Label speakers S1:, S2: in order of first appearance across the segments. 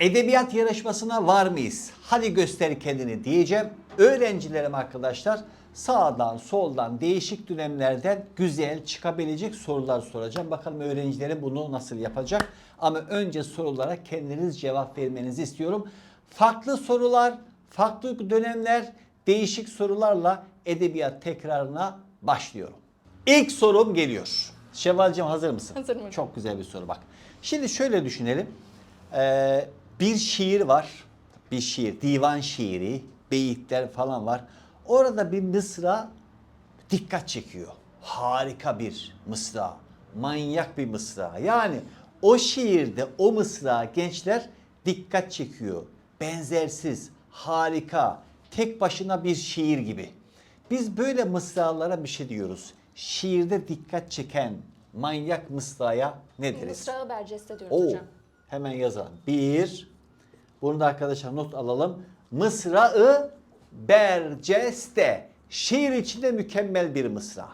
S1: Edebiyat yarışmasına var mıyız? Hadi göster kendini diyeceğim. Öğrencilerim arkadaşlar sağdan soldan değişik dönemlerden güzel çıkabilecek sorular soracağım. Bakalım öğrencilerim bunu nasıl yapacak? Ama önce sorulara kendiniz cevap vermenizi istiyorum. Farklı sorular, farklı dönemler, değişik sorularla edebiyat tekrarına başlıyorum. İlk sorum geliyor. Şevvalcim hazır mısın?
S2: Hazırım.
S1: Çok güzel bir soru bak. Şimdi şöyle düşünelim. Ee, bir şiir var. Bir şiir, divan şiiri, beyitler falan var. Orada bir mısra dikkat çekiyor. Harika bir mısra. Manyak bir mısra. Yani o şiirde o mısra gençler dikkat çekiyor. Benzersiz, harika, tek başına bir şiir gibi. Biz böyle mısralara bir şey diyoruz. Şiirde dikkat çeken manyak mısraya ne deriz?
S2: Mısrağı berceste diyoruz
S1: Oo,
S2: hocam.
S1: Hemen yazalım. Bir, bunu da arkadaşlar not alalım. Mısrağı berceste. Şiir içinde mükemmel bir mısra.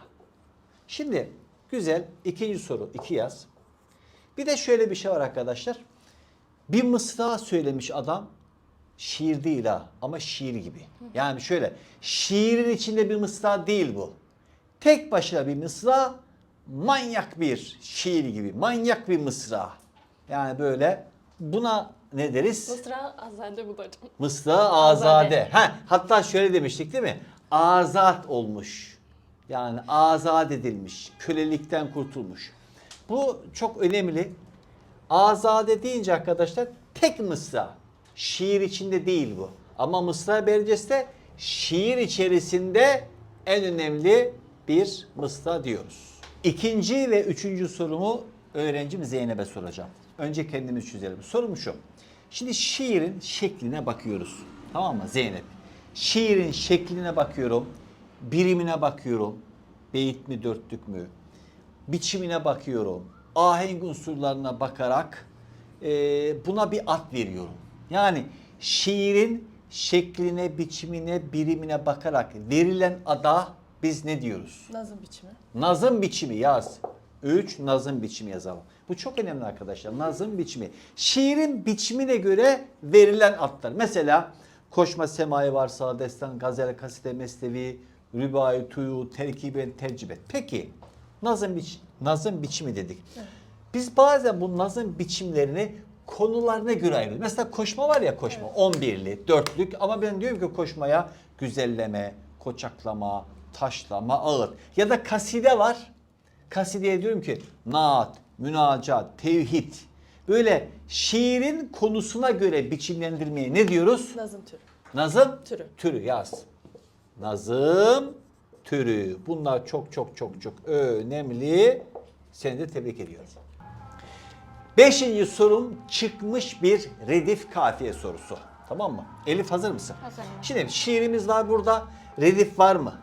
S1: Şimdi güzel ikinci soru iki yaz. Bir de şöyle bir şey var arkadaşlar. Bir mısra söylemiş adam şiir değil ha ama şiir gibi. Yani şöyle şiirin içinde bir mısra değil bu. Tek başına bir mısra manyak bir şiir gibi. Manyak bir mısra. Yani böyle buna ne deriz?
S2: Mısrağı azade bu da hocam.
S1: Mısra azade.
S2: Azade.
S1: Ha, hatta şöyle demiştik değil mi? Azat olmuş. Yani azat edilmiş. Kölelikten kurtulmuş. Bu çok önemli. Azade deyince arkadaşlar tek mısra. Şiir içinde değil bu. Ama mısra berceste şiir içerisinde en önemli bir mısra diyoruz. İkinci ve üçüncü sorumu öğrencim Zeynep'e soracağım. Önce kendimiz çözelim. Sorum şu. Şimdi şiirin şekline bakıyoruz. Tamam mı Zeynep? Şiirin şekline bakıyorum. Birimine bakıyorum. Beyit mi dörtlük mü? Biçimine bakıyorum. Ahenk unsurlarına bakarak e, buna bir ad veriyorum. Yani şiirin şekline, biçimine, birimine bakarak verilen ada biz ne diyoruz?
S2: Nazım biçimi.
S1: Nazım biçimi yaz. 3 nazım biçimi yazalım. Bu çok önemli arkadaşlar. Nazım biçimi. Şiirin biçimine göre verilen adlar. Mesela koşma semai varsa destan, gazel, kaside, mesnevi, rübai, tuyu, terkiben, tercibet. Peki nazım, biç nazım biçimi dedik. Biz bazen bu nazım biçimlerini konularına göre ayırıyoruz. Mesela koşma var ya koşma. 11'li, dörtlük ama ben diyorum ki koşmaya güzelleme, koçaklama, taşlama, ağıt. Ya da kaside var. Kasideye diyorum ki naat, münacat, tevhid. Böyle şiirin konusuna göre biçimlendirmeye ne diyoruz?
S2: Nazım türü.
S1: Nazım
S2: Türü.
S1: türü yaz. Nazım türü. Bunlar çok çok çok çok önemli. Seni de tebrik ediyorum. Beşinci sorum çıkmış bir redif kafiye sorusu. Tamam mı? Elif hazır mısın?
S2: Hazırım.
S1: Şimdi şiirimiz var burada. Redif var mı?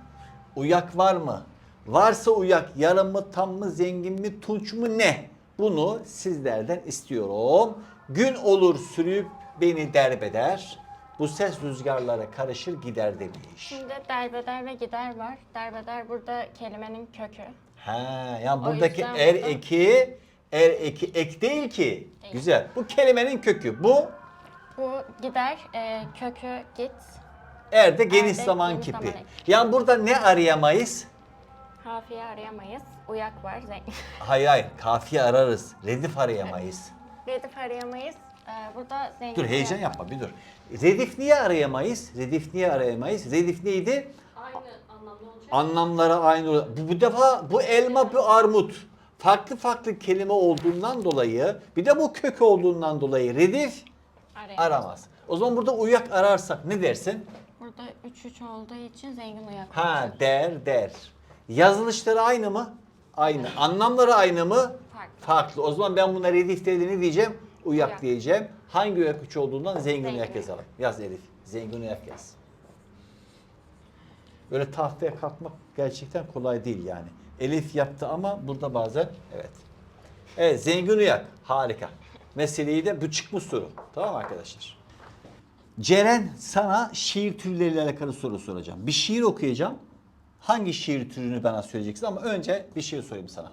S1: Uyak var mı? Varsa uyak yarım mı, tam mı, zengin mi, tunç mu ne? Bunu sizlerden istiyorum. Gün olur sürüp beni derbeder. Bu ses rüzgarlara karışır gider demiş.
S3: Şimdi derbeder ve gider var. Derbeder burada kelimenin kökü.
S1: Ha, yani
S3: O
S1: buradaki
S3: yüzden
S1: er
S3: burada-
S1: eki, er eki ek değil ki. Güzel. Bu kelimenin kökü. Bu
S3: Bu gider, e, kökü git.
S1: er de geniş
S3: Er de
S1: zaman
S3: geniş
S1: kipi.
S3: zaman eki.
S1: Yani burada ne arayamayız?
S3: Kafiye arayamayız. Uyak var. Zengin.
S1: Hayır hayır. Kafiye ararız. Redif arayamayız.
S3: Redif arayamayız. E, burada zengin.
S1: Dur heyecan yapma bir dur. Redif niye arayamayız? Redif niye arayamayız? Redif neydi?
S2: Aynı anlamda olacak.
S1: Anlamları aynı. ol- Bu, bu defa bu elma bu armut. Farklı farklı kelime olduğundan dolayı bir de bu kök olduğundan dolayı redif
S3: Arayamayız.
S1: aramaz. O zaman burada uyak ararsak ne dersin?
S3: Burada 3-3 olduğu için zengin uyak.
S1: Ha der der. Yazılışları aynı mı? Aynı. Anlamları aynı mı?
S3: Farklı.
S1: Farklı. O zaman ben buna redif değil ne diyeceğim? Uyak,
S3: Uyak.
S1: diyeceğim. Hangi uyak üç olduğundan zengin,
S3: Zengin
S1: uyak yazalım. Yaz Elif. Zengin uyak yaz. Böyle tahtaya kalkmak gerçekten kolay değil yani. Elif yaptı ama burada bazen evet. Evet zengin uyak. Harika. Meseleyi de bu çıkmış soru. Tamam arkadaşlar? Ceren sana şiir türleriyle alakalı soru soracağım. Bir şiir okuyacağım. Hangi şiir türünü bana söyleyeceksin ama önce bir şiir sorayım sana.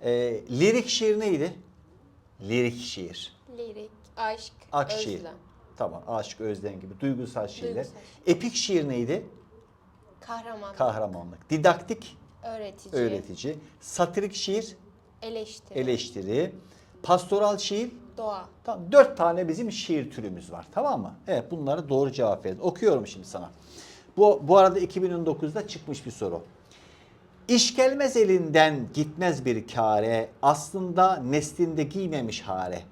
S1: Ee, lirik şiir neydi? Lirik şiir.
S3: Lirik.
S4: Aşk,
S1: şiir.
S4: özlem,
S1: Tamam aşk, özlem gibi duygusal şiirler.
S4: Duygusal.
S1: Epik şiir neydi?
S4: kahraman,
S1: Kahramanlık. Didaktik,
S4: öğretici,
S1: öğretici. Satirik şiir,
S4: eleştiri,
S1: eleştiri. Pastoral şiir,
S4: doğa.
S1: Tamam, dört tane bizim şiir türümüz var. Tamam mı? Evet bunları doğru cevap verin. Okuyorum şimdi sana. Bu, bu arada 2019'da çıkmış bir soru. İş gelmez elinden gitmez bir kare, aslında neslinde giymemiş hare.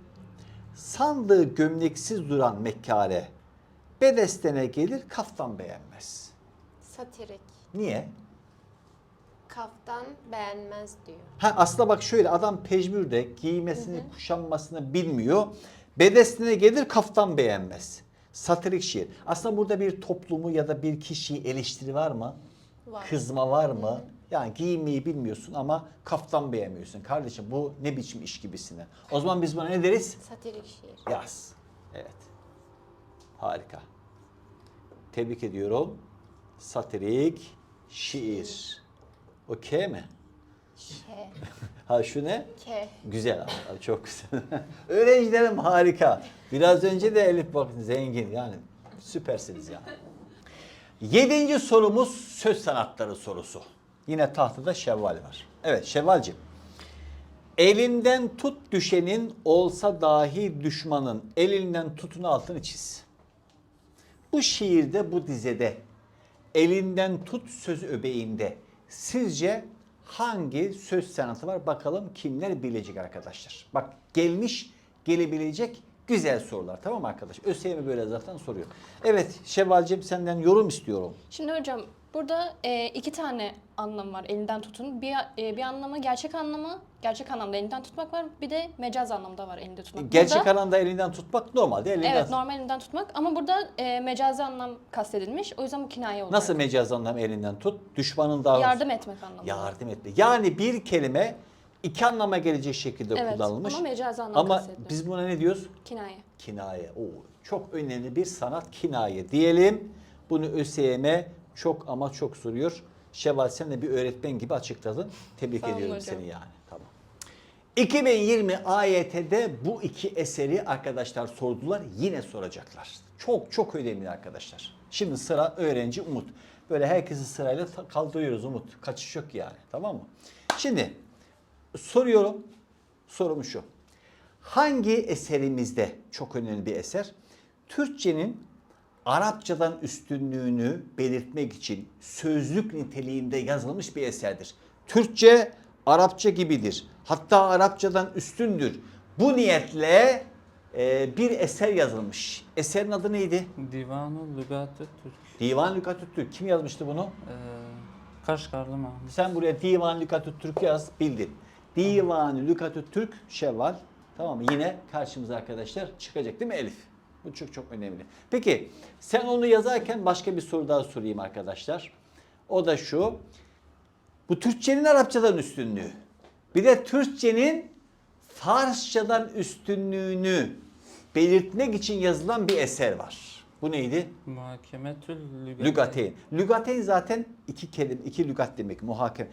S1: Sandığı gömleksiz duran mekkare, bedestene gelir kaftan beğenmez.
S4: Satirik,
S1: Niye?
S4: kaftan beğenmez diyor.
S1: Ha aslında bak şöyle adam pejmürde giymesini kuşanmasını bilmiyor. Bedestine gelir kaftan beğenmez. Satirik şiir. Aslında burada bir toplumu ya da bir kişiyi eleştiri var mı?
S4: Var.
S1: Kızma var mı? Yani giymeyi bilmiyorsun ama kaftan beğenmiyorsun. Kardeşim bu ne biçim iş gibisine. O zaman biz buna ne deriz?
S4: Satirik şiir.
S1: Yaz. Evet. Harika. Tebrik ediyorum. Satirik şiir. O K mi?
S4: K,
S1: Ha şu ne?
S4: K.
S1: Güzel abi, çok güzel. Öğrencilerim harika. Biraz önce de Elif bakın zengin yani süpersiniz yani. Yedinci sorumuz söz sanatları sorusu. Yine tahtada Şevval var. Evet Şevvalcim. Elinden tut düşenin olsa dahi düşmanın elinden tutun altını çiz. Bu şiirde bu dizede elinden tut söz öbeğinde sizce hangi söz sanatı var bakalım kimler bilecek arkadaşlar. Bak gelmiş gelebilecek güzel sorular tamam mı arkadaş? ÖSYM böyle zaten soruyor. Evet Şevvalcim senden yorum istiyorum.
S2: Şimdi hocam burada e, iki tane anlam var elinden tutun. Bir, e, bir anlamı gerçek anlamı, gerçek anlamda elinden tutmak var. Bir de mecaz anlamda var elinde tutmak.
S1: Gerçek
S2: Burada-
S1: alanda elinden tutmak normalde elinden
S2: Evet normal elinden tutmak ama burada e, mecazi anlam kastedilmiş. O yüzden bu kinaye olacak.
S1: Nasıl mecaz anlam elinden tut? Düşmanın daha
S2: Yardım etmek anlamında.
S1: yardım etme. Yani bir kelime iki anlama gelecek şekilde
S2: Evet
S1: kullanılmış.
S2: ama mecazi anlam
S1: Ama biz buna ne diyoruz?
S2: Kinaye.
S1: Kinaye. Oo, çok önemli bir sanat kinaye diyelim. Bunu ÖSYM çok ama çok soruyor. Şevval sen de bir öğretmen gibi açıkladın. Tebrik
S2: olun
S1: ediyorum
S2: hocam.
S1: seni yani. Tamam. 2020 AYT'de bu iki eseri arkadaşlar sordular. Yine soracaklar. Çok çok önemli arkadaşlar. Şimdi sıra öğrenci Umut. Böyle herkesi sırayla kaldırıyoruz Umut. Kaçış yok yani. Tamam mı? Şimdi soruyorum. Sorum şu. Hangi eserimizde çok önemli bir eser? Türkçenin Arapçadan üstünlüğünü belirtmek için sözlük niteliğinde yazılmış bir eserdir. Türkçe Arapça gibidir. Hatta Arapçadan üstündür. Bu niyetle e, bir eser yazılmış. Eserin adı neydi?
S5: Divan-ı Lügat-ı Türk.
S1: Divan Lügatü Türk. Kim yazmıştı bunu?
S5: Ee, Kaşgarlı Mahmut.
S1: Sen buraya Divan Lükatü Türk yaz bildin. Divan Lükatü Türk Şevval. Tamam mı? Yine karşımıza arkadaşlar çıkacak değil mi Elif? Bu çok çok önemli. Peki sen onu yazarken başka bir soru daha sorayım arkadaşlar. O da şu. Bu Türkçenin Arapçadan üstünlüğü. Bir de Türkçenin Farsçadan üstünlüğünü belirtmek için yazılan bir eser var. Bu neydi?
S5: Muhakemetül Lügat.
S1: Lügateyn. Lügateyn zaten iki kelime, iki lügat demek. Muhakem.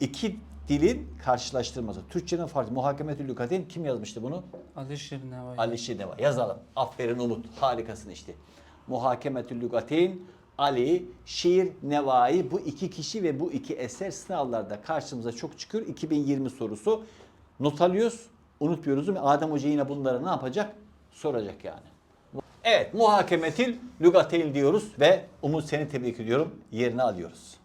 S1: İki dilin karşılaştırması. Türkçenin farklı. Muhakemetü lügateyn kim yazmıştı bunu?
S5: Ali Şirnevay.
S1: Ali Şirneva. Yazalım. Aferin Umut. Harikasın işte. Muhakemetü lügateyn Ali Şiir Nevai bu iki kişi ve bu iki eser sınavlarda karşımıza çok çıkıyor. 2020 sorusu. Not alıyoruz. Unutmuyoruz? Adem Hoca yine bunları ne yapacak? Soracak yani. Evet, muhakemetil lügateyn diyoruz ve Umut seni tebrik ediyorum. Yerine alıyoruz.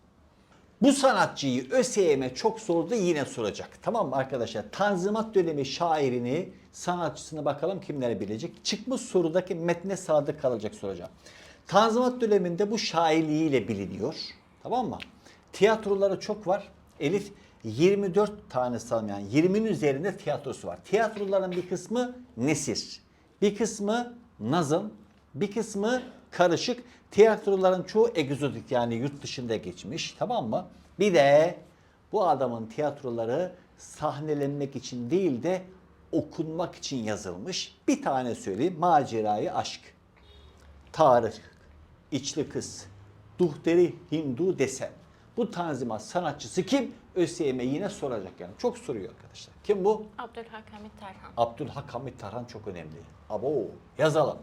S1: Bu sanatçıyı ÖSYM çok sordu yine soracak. Tamam mı arkadaşlar? Tanzimat dönemi şairini, sanatçısını bakalım kimler bilecek. Çıkmış sorudaki metne sadık kalacak soracağım. Tanzimat döneminde bu şairliğiyle biliniyor. Tamam mı? Tiyatroları çok var. Elif 24 tane sanırım yani 20'nin üzerinde tiyatrosu var. Tiyatroların bir kısmı nesir. Bir kısmı nazım, bir kısmı karışık. Tiyatroların çoğu egzotik yani yurt dışında geçmiş tamam mı? Bir de bu adamın tiyatroları sahnelenmek için değil de okunmak için yazılmış. Bir tane söyleyeyim. Macerayı aşk. Tarık, içli kız, Duhteri Hindu desem. Bu tanzimat sanatçısı kim? ÖSYM yine soracak yani. Çok soruyor arkadaşlar. Kim bu?
S3: Abdülhakamit Tarhan.
S1: Abdülhak Hamit Tarhan çok önemli. Abo yazalım.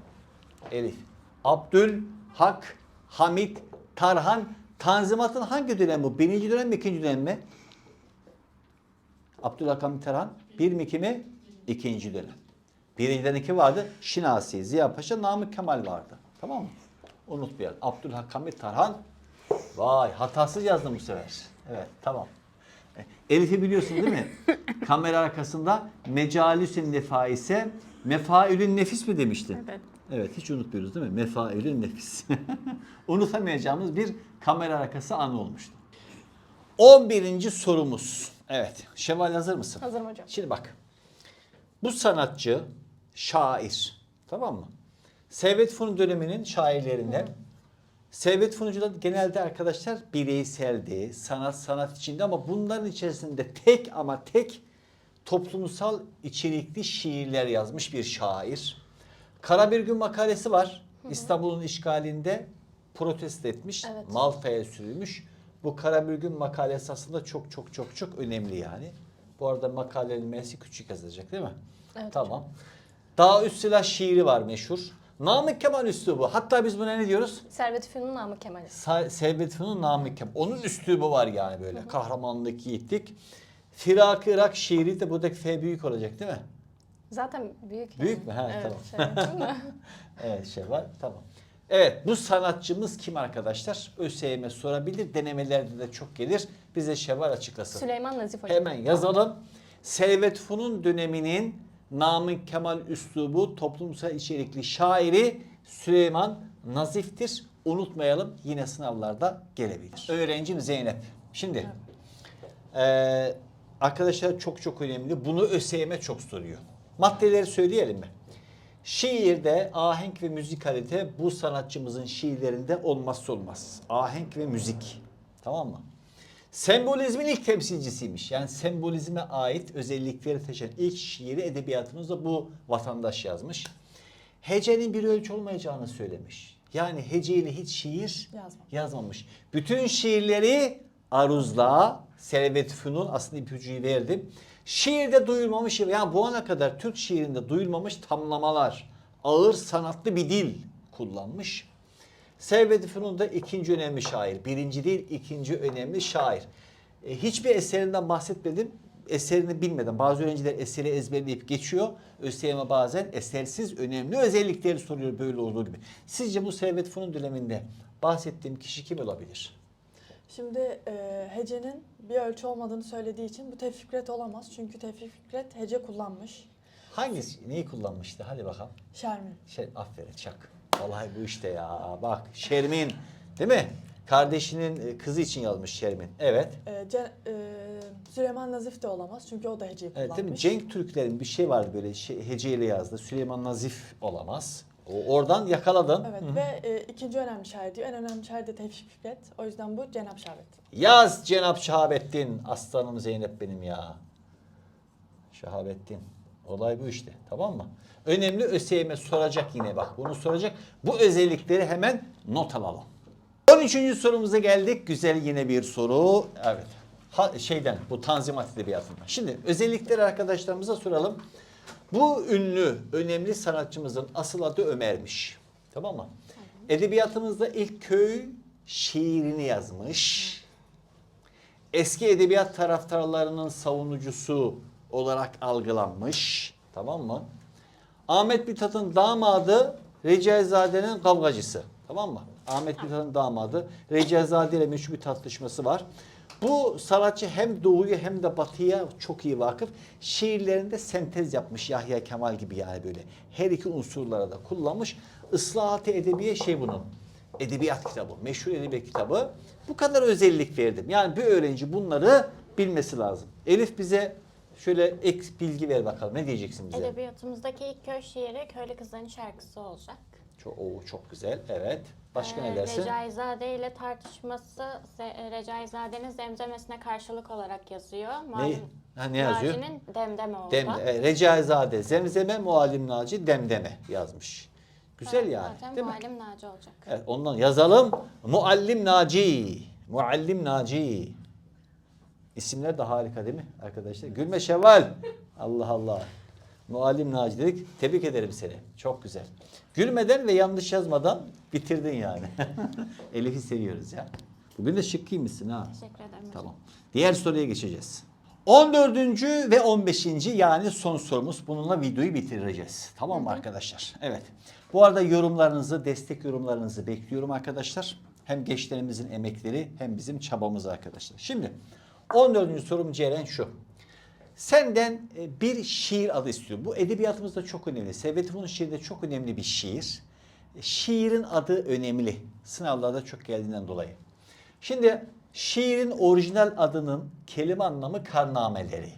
S1: Elif. Abdülhak Hamit Tarhan Tanzimat'ın hangi dönemi bu? Birinci dönem mi ikinci dönem mi? Abdülhak Hamit Tarhan bir mi iki mi? İkinci dönem. Birinciden iki vardı. Şinasi, Ziya Paşa, Namık Kemal vardı. Tamam mı? Unutmayalım. Abdülhak Hamit Tarhan. Vay hatasız yazdım bu sefer. Evet tamam. Elif'i biliyorsun değil mi? Kamera arkasında mecalisün nefa ise mefaülün nefis mi demiştin?
S3: Evet.
S1: Evet hiç unutmuyoruz değil mi? Mefaülün nefis. Unutamayacağımız bir kamera arkası anı olmuştu. 11. sorumuz. Evet. Şevval hazır mısın?
S2: Hazırım hocam.
S1: Şimdi bak. Bu sanatçı şair. Tamam mı? Servet Fünun döneminin şairlerinden. Servet Fünuncular genelde arkadaşlar bireyseldi. Sanat sanat içinde ama bunların içerisinde tek ama tek toplumsal içerikli şiirler yazmış bir şair. Kara bir gün makalesi var. İstanbul'un işgalinde protesto etmiş.
S2: Evet.
S1: Malta'ya sürülmüş. Bu Kara bir gün makalesi aslında çok çok çok çok önemli yani. Bu arada makalenin mesi küçük yazacak değil mi?
S2: Evet
S1: Tamam. Daha üst silah şiiri var meşhur. Namık Kemal üslubu. Hatta biz buna ne diyoruz?
S2: Servet Fünun Namık Kemal.
S1: Sa- Servet Fünun Namık Kemal. Onun üslubu var yani böyle. Kahramanlık, yiğitlik. Firak Irak şiiri de buradaki F büyük olacak değil mi?
S2: Zaten büyük.
S1: Büyük
S2: yani.
S1: mü? Ha,
S2: evet,
S1: tamam.
S2: Şey?
S1: Evet şey var. Tamam. Evet bu sanatçımız kim arkadaşlar? ÖSYM sorabilir. Denemelerde de çok gelir. Bize Şevval açıklasın.
S2: Süleyman Nazif hocam.
S1: Hemen yazalım. Servet Fünun döneminin Namık Kemal üslubu toplumsal içerikli şairi Süleyman Nazif'tir. Unutmayalım yine sınavlarda gelebilir. Öğrencim Zeynep. Şimdi eee, arkadaşlar çok çok önemli. Bunu ÖSYM çok soruyor. Maddeleri söyleyelim mi? Şiirde ahenk ve müzikalite bu sanatçımızın şiirlerinde olmazsa olmaz. Ahenk ve müzik. Tamam mı? Sembolizmin ilk temsilcisiymiş. Yani sembolizme ait özellikleri taşıyan ilk şiiri edebiyatımızda bu vatandaş yazmış. Hecenin bir ölçü olmayacağını söylemiş. Yani heceyle hiç şiir
S6: Yazmamış.
S1: yazmamış. Bütün şiirleri aruzla, Servet Fünun aslında ipucuyu verdim. Şiirde duyulmamış, yani bu ana kadar Türk şiirinde duyulmamış tamlamalar, ağır sanatlı bir dil kullanmış. Servet Fünun da ikinci önemli şair. Birinci değil, ikinci önemli şair. E, hiçbir eserinden bahsetmedim. Eserini bilmeden. Bazı öğrenciler eseri ezberleyip geçiyor. ÖSYM bazen esersiz önemli özellikleri soruyor böyle olduğu gibi. Sizce bu Servet Fünun döneminde bahsettiğim kişi kim olabilir?
S6: Şimdi e, hecenin bir ölçü olmadığını söylediği için bu Tevfik Fikret olamaz. Çünkü Tevfik Fikret hece kullanmış.
S1: Hangisi, neyi kullanmıştı? Hadi bakalım.
S6: Şermin.
S1: Şey, aferin çak. Vallahi bu işte ya. Bak Şermin değil mi? Kardeşinin e, kızı için yazmış Şermin. Evet.
S6: E, Ce- e, Süleyman Nazif de olamaz. Çünkü o da heceyi
S1: Evet,
S6: kullanmış.
S1: değil mi? Cenk Türklerin bir şey vardı böyle şey, heceyle yazdı. Süleyman Nazif olamaz. O, oradan yakaladın.
S6: Evet
S1: Hı hı.
S6: ve e, ikinci önemli şair diyor. En önemli şair de Tevfik Fikret. O yüzden bu Cenap Şerbet.
S1: Yaz Cenap Şahabettin. Aslanım Zeynep benim ya. Şahabettin. Olay bu işte. Tamam mı? Önemli ÖSYM soracak yine bak. Bunu soracak. Bu özellikleri hemen not alalım. 13. sorumuza geldik. Güzel yine bir soru. Evet. Ha, şeyden bu Tanzimat Edebiyatı'ndan. Şimdi özellikleri arkadaşlarımıza soralım. Bu ünlü, önemli sanatçımızın asıl adı Ömer'miş. Tamam mı? Edebiyatımızda ilk köy şiirini yazmış. Eski edebiyat taraftarlarının savunucusu olarak algılanmış. Tamam mı? Ahmet Mithat'ın damadı Recaizade'nin kavgacısı. Tamam mı? Ahmet Mithat'ın damadı Recaizade ile meşhur bir tartışması var. Bu sanatçı hem doğuya hem de batıya çok iyi vakıf. Şiirlerinde sentez yapmış Yahya Kemal gibi yani böyle. Her iki unsurlara da kullanmış. Islahat-ı Edebiye şey bunun. Edebiyat kitabı, meşhur edebiyat kitabı. Bu kadar özellik verdim. Yani bir öğrenci bunları bilmesi lazım. Elif bize şöyle ek bilgi ver bakalım. Ne diyeceksin bize?
S3: Edebiyatımızdaki ilk köy şiiri Köylü Kızların Şarkısı olacak.
S1: Çok, oo, çok güzel. Evet. Başka
S3: Ee,
S1: ne dersin?
S3: Recaizade ile tartışması Se- Recaizade'nin zemzemesine karşılık olarak yazıyor.
S1: Ne,
S3: Malum
S1: ha, ne yazıyor?
S3: Naci'nin demdeme oldu.
S1: Dem, e, Recaizade, Zemzeme, Muallim Naci, Demdeme yazmış. Güzel yani.
S3: Zaten
S1: değil mi?
S3: Muallim Naci olacak.
S1: Evet, ondan yazalım. Muallim Naci. Muallim Naci. İsimler de harika değil mi arkadaşlar? Gülme Şevval. Allah Allah. Muallim Naci dedik. Tebrik ederim seni. Çok güzel. Gülmeden ve yanlış yazmadan bitirdin yani. Elif'i seviyoruz ya. Bugün de şık giymişsin ha.
S3: Teşekkür ederim hocam.
S1: Tamam. Diğer soruya geçeceğiz. 14. ve 15. yani son sorumuz. Bununla videoyu bitireceğiz. Tamam mı arkadaşlar? Evet. Bu arada yorumlarınızı, destek yorumlarınızı bekliyorum arkadaşlar. Hem gençlerimizin emekleri hem bizim çabamız arkadaşlar. Şimdi 14. sorum Ceren şu. Senden e, bir şiir adı istiyorum. Bu edebiyatımızda çok önemli. Servet Fünun şiiri de çok önemli bir şiir. E, Şiirin adı önemli. Sınavlarda çok geldiğinden dolayı. Şimdi şiirin orijinal adının kelime anlamı karnameleri.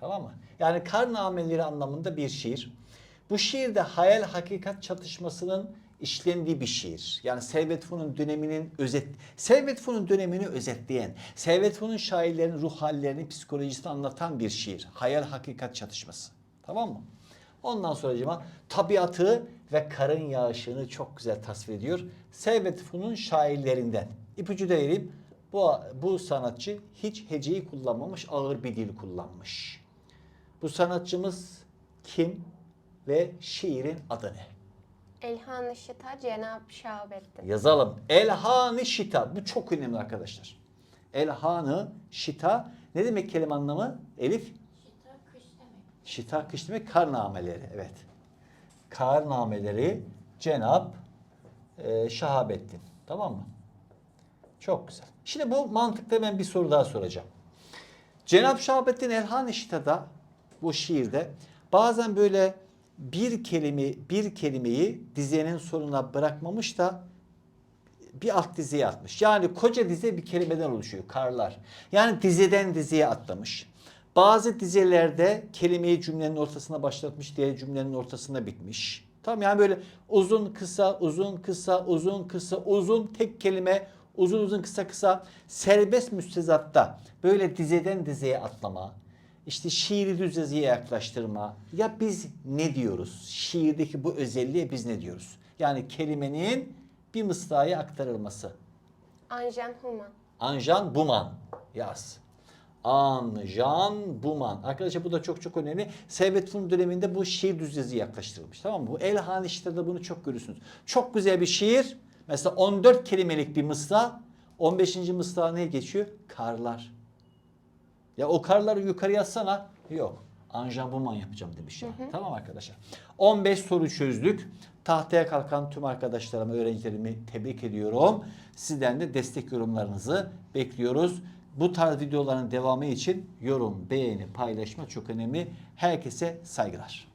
S1: Tamam mı? Yani karnameleri anlamında bir şiir. Bu şiirde hayal hakikat çatışmasının işlendiği bir şiir. Yani Servet Fünun döneminin özet Servet Fünun dönemini özetleyen, Servet Fünun şairlerin ruh hallerini, psikolojisini anlatan bir şiir. Hayal hakikat çatışması. Tamam mı? Ondan sonra tabiatı ve karın yağışını çok güzel tasvir ediyor. Servet Fünun şairlerinden. İpucu da vereyim. Bu, bu sanatçı hiç heceyi kullanmamış, ağır bir dil kullanmış. Bu sanatçımız kim ve şiirin adı ne?
S4: Elhan Işıt'a Cenab Şahabettin.
S1: Yazalım. Elhanı şita. Bu çok önemli arkadaşlar. Elhanı şita. Ne demek kelime anlamı? Elif?
S3: Şita kış demek.
S1: Şita kış demek karnameleri. Evet. Karnameleri Cenab e, Şahabettin. Tamam mı? Çok güzel. Şimdi bu mantıkta ben bir soru daha soracağım. Cenab Şahabettin Elhan-ı Şita'da bu şiirde bazen böyle bir kelime bir kelimeyi dizenin sonuna bırakmamış da bir alt dizeye atmış. Yani koca dize bir kelimeden oluşuyor. Karlar. Yani dizeden dizeye atlamış. Bazı dizelerde kelimeyi cümlenin ortasına başlatmış, diğer cümlenin ortasında bitmiş. Tamam yani böyle uzun kısa, uzun kısa, uzun kısa, uzun tek kelime, uzun uzun kısa kısa serbest müstezatta böyle dizeden dizeye atlama, işte şiiri düz yazıya yaklaştırma. Ya biz ne diyoruz? Şiirdeki bu özelliğe biz ne diyoruz? Yani kelimenin bir mısraya aktarılması.
S4: Anjan Human.
S1: Anjan Buman yaz. Anjan Buman. Arkadaşlar bu da çok çok önemli. Servet Fünun döneminde bu şiir düz yazı yaklaştırılmış. Tamam mı? Bu Elhan İşler'de bunu çok görürsünüz. Çok güzel bir şiir. Mesela 14 kelimelik bir mısra. 15. mısra ne geçiyor? Karlar. Ya o karları yukarı yazsana. Yok. Anjan Buman yapacağım demiş ya. Tamam arkadaşlar. 15 soru çözdük. Tahtaya kalkan tüm arkadaşlarıma, öğrencilerimi tebrik ediyorum. Sizden de destek yorumlarınızı bekliyoruz. Bu tarz videoların devamı için yorum, beğeni, paylaşma çok önemli. Herkese saygılar.